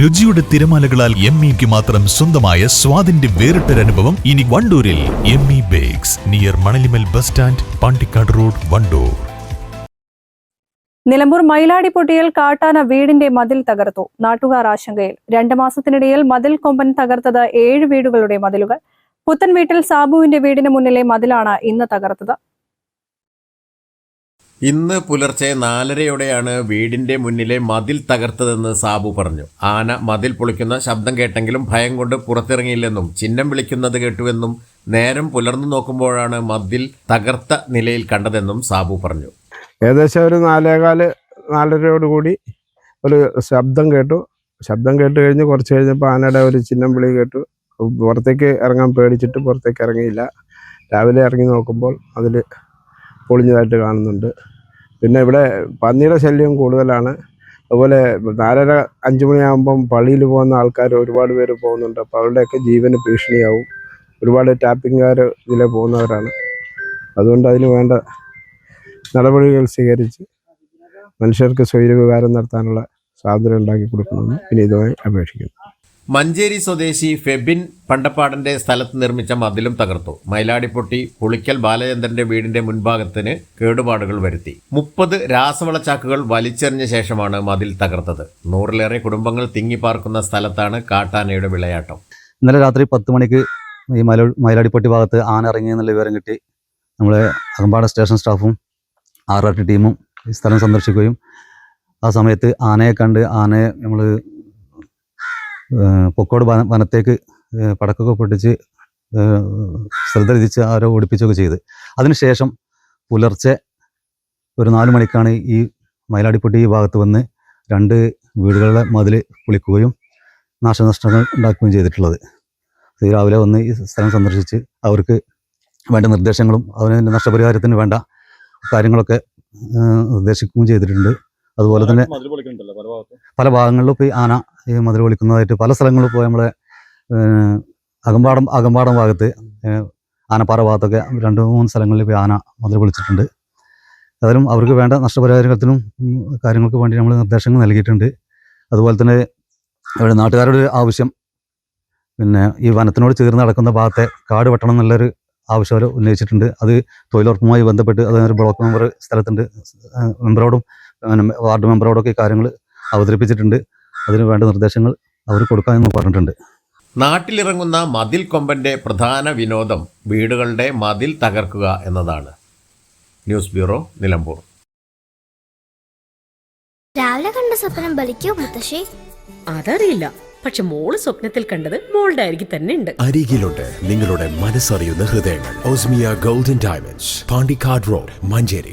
രുചിയുടെ തിരമാലകളാൽ എം ഇക്ക് മാത്രം സ്വന്തമായ സ്വാദിന്റെ വേറിട്ടൊരനുഭവം ഇനി വണ്ടൂരിൽ M E bakes near Manalimal bus stand Pandikkad road Wandoor. Nilambur മയിലാടിപ്പൊട്ടിയിൽ കാട്ടാന വീടിന്റെ മതിൽ തകർത്തു. നാട്ടുകാർ ആശങ്കയിൽ. രണ്ട് മാസത്തിനിടയിൽ മതിൽ കൊമ്പൻ തകർത്തത് ഏഴ് വീടുകളുടെ മതിലുകൾ. പുത്തൻ വീട്ടിൽ സാബുവിന്റെ വീടിന് മുന്നിലെ മതിലാണ് ഇന്ന് തകർത്തത്. ഇന്ന് പുലർച്ചെ നാലരയോടെയാണ് വീടിന്റെ മുന്നിലെ മതിൽ തകർത്തതെന്ന് സാബു പറഞ്ഞു. ആന മതിൽ പൊളിക്കുന്ന ശബ്ദം കേട്ടെങ്കിലും ഭയം കൊണ്ട് പുറത്തിറങ്ങിയില്ലെന്നും ചിഹ്നം വിളിക്കുന്നത് കേട്ടുവെന്നും നേരം പുലർന്നു നോക്കുമ്പോഴാണ് മതിൽ തകർത്ത നിലയിൽ കണ്ടതെന്നും സാബു പറഞ്ഞു. ഏകദേശം ഒരു നാലേകാൽ നാലരയോട് കൂടി ഒരു ശബ്ദം കേട്ടു. ശബ്ദം കേട്ട് കഴിഞ്ഞ് കുറച്ച് കഴിഞ്ഞപ്പോൾ ആനയുടെ ഒരു ചിഹ്നം വിളി കേട്ടു. പുറത്തേക്ക് ഇറങ്ങാൻ പേടിച്ചിട്ട് പുറത്തേക്ക് ഇറങ്ങിയില്ല. രാവിലെ ഇറങ്ങി നോക്കുമ്പോൾ അതിൽ പൊളിഞ്ഞതായിട്ട് കാണുന്നുണ്ട്. പിന്നെ ഇവിടെ പന്നിയുടെ ശല്യം കൂടുതലാണ്. അതുപോലെ നാലര അഞ്ച് മണിയാകുമ്പം പള്ളിയിൽ പോകുന്ന ആൾക്കാർ ഒരുപാട് പേര് പോകുന്നുണ്ട്. അപ്പോൾ അവരുടെയൊക്കെ ജീവന് ഭീഷണിയാവും. ഒരുപാട് ടാപ്പിംഗുകാർ ഇതിലെ പോകുന്നവരാണ്. അതുകൊണ്ട് അതിന് വേണ്ട നടപടികൾ സ്വീകരിച്ച് മനുഷ്യർക്ക് സ്വൈര്യവികാരം നടത്താനുള്ള സ്വാതന്ത്ര്യം ഉണ്ടാക്കി കൊടുക്കണമെന്ന് വിനീതമായി അപേക്ഷിക്കുന്നു. മഞ്ചേരി സ്വദേശി ഫെബിൻ പണ്ടപ്പാടന്റെ സ്ഥലത്ത് നിർമ്മിച്ച മതിലും തകർത്തു. മയിലാടിപ്പൊട്ടി പുളിക്കൽ ബാലചന്ദ്രന്റെ വീടിന്റെ മുൻഭാഗത്തിന് കേടുപാടുകൾ വരുത്തി. മുപ്പത് രാസവള ചാക്കുകൾ വലിച്ചെറിഞ്ഞ ശേഷമാണ് മതിൽ തകർത്തത്. നൂറിലേറെ കുടുംബങ്ങൾ തിങ്ങിപ്പാർക്കുന്ന സ്ഥലത്താണ് കാട്ടാനയുടെ വിളയാട്ടം. ഇന്നലെ രാത്രി പത്ത് മണിക്ക് ഈ മല മൈലാടിപ്പൊട്ടി ഭാഗത്ത് ആന ഇറങ്ങി എന്നുള്ള വിവരം കിട്ടി. നമ്മളെ അകമ്പാട സ്റ്റേഷൻ സ്റ്റാഫും ആർ ആർ ടി ടീമും ഈ സ്ഥലം സന്ദർശിക്കുകയും ആ സമയത്ത് ആനയെ കണ്ട് ആനയെ നമ്മൾ പൊക്കോട് വന വനത്തേക്ക് പടക്കൊക്കെ പൊട്ടിച്ച് ശ്രദ്ധ തിരിച്ച് ആരോ ഓടിപ്പിച്ചൊക്കെ ചെയ്ത്. അതിനുശേഷം പുലർച്ചെ ഒരു നാല് മണിക്കാണ് ഈ മയിലാടിപ്പട്ടി ഈ ഭാഗത്ത് വന്ന് രണ്ട് വീടുകളുടെ മതിൽ പൊളിക്കുകയും നാശനഷ്ടങ്ങൾ ഉണ്ടാക്കുകയും ചെയ്തിട്ടുള്ളത്. ഈ രാവിലെ വന്ന് ഈ സ്ഥലം സന്ദർശിച്ച് അവർക്ക് വേണ്ട നിർദ്ദേശങ്ങളും അതിന് നഷ്ടപരിഹാരത്തിന് വേണ്ട കാര്യങ്ങളൊക്കെ നിർദ്ദേശിക്കുകയും ചെയ്തിട്ടുണ്ട്. അതുപോലെ തന്നെ പല ഭാഗങ്ങളിലും ഇപ്പോൾ ആന ഈ മതിൽ പൊളിക്കുന്നതായിട്ട് പല സ്ഥലങ്ങളിൽ പോയി നമ്മളെ അകമ്പാടം അകമ്പാടം ഭാഗത്ത് ആനപ്പാറ ഭാഗത്തൊക്കെ രണ്ട് മൂന്ന് സ്ഥലങ്ങളിൽ ഇപ്പോൾ ആന മതിൽ പൊളിച്ചിട്ടുണ്ട്. അതിലും അവർക്ക് വേണ്ട നഷ്ടപരിഹാരത്തിനും കാര്യങ്ങൾക്ക് വേണ്ടി നമ്മൾ നിർദ്ദേശങ്ങൾ നൽകിയിട്ടുണ്ട്. അതുപോലെ തന്നെ ഇവിടെ നാട്ടുകാരുടെ ഒരു ആവശ്യം പിന്നെ ഈ വനത്തിനോട് ചേർന്ന് നടക്കുന്ന ഭാഗത്തെ കാട് വെട്ടണം എന്നുള്ളൊരു ആവശ്യം അവർ ഉന്നയിച്ചിട്ടുണ്ട്. അത് തൊഴിലുറപ്പുമായി ബന്ധപ്പെട്ട് അതൊരു ബ്ലോക്ക് മെമ്പർ സ്ഥലത്തുണ്ട് മെമ്പറോടും വാർഡ് മെമ്പറോടൊക്കെ ഈ കാര്യങ്ങൾ അവതരിപ്പിച്ചിട്ടുണ്ട്. അതിന് വേണ്ട നിർദ്ദേശങ്ങൾ അവർ കൊടുക്കാമെന്ന് പറഞ്ഞിട്ടുണ്ട്. നാട്ടിലിറങ്ങുന്ന മതിൽ കൊമ്പന്റെ പ്രധാന വിനോദം വീടുകളുടെ മതിൽ തകർക്കുക എന്നതാണ്. News bureau Nilambur. രാവിലെ കണ്ട സ്വപ്നം ബലിക്കോ മുത്തശ്ശി? അതറിയില്ല. പക്ഷെ മോൾ സ്വപ്നത്തിൽ കണ്ടത് മോളുടെ അരികിൽ തന്നെ ഉണ്ട്. അരികിലുണ്ട് നിങ്ങളുടെ മനസ്സറിയുന്ന ഹൃദയങ്ങൾ. Osmia golden diamonds Pandikkad road Manjeri.